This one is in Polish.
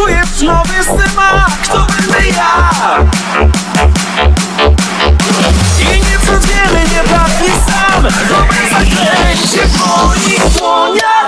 Czuję w nowy smak, to będę ja. I nic od wiele nie pachnie sam. Dobre zakręcie, boli, kłonia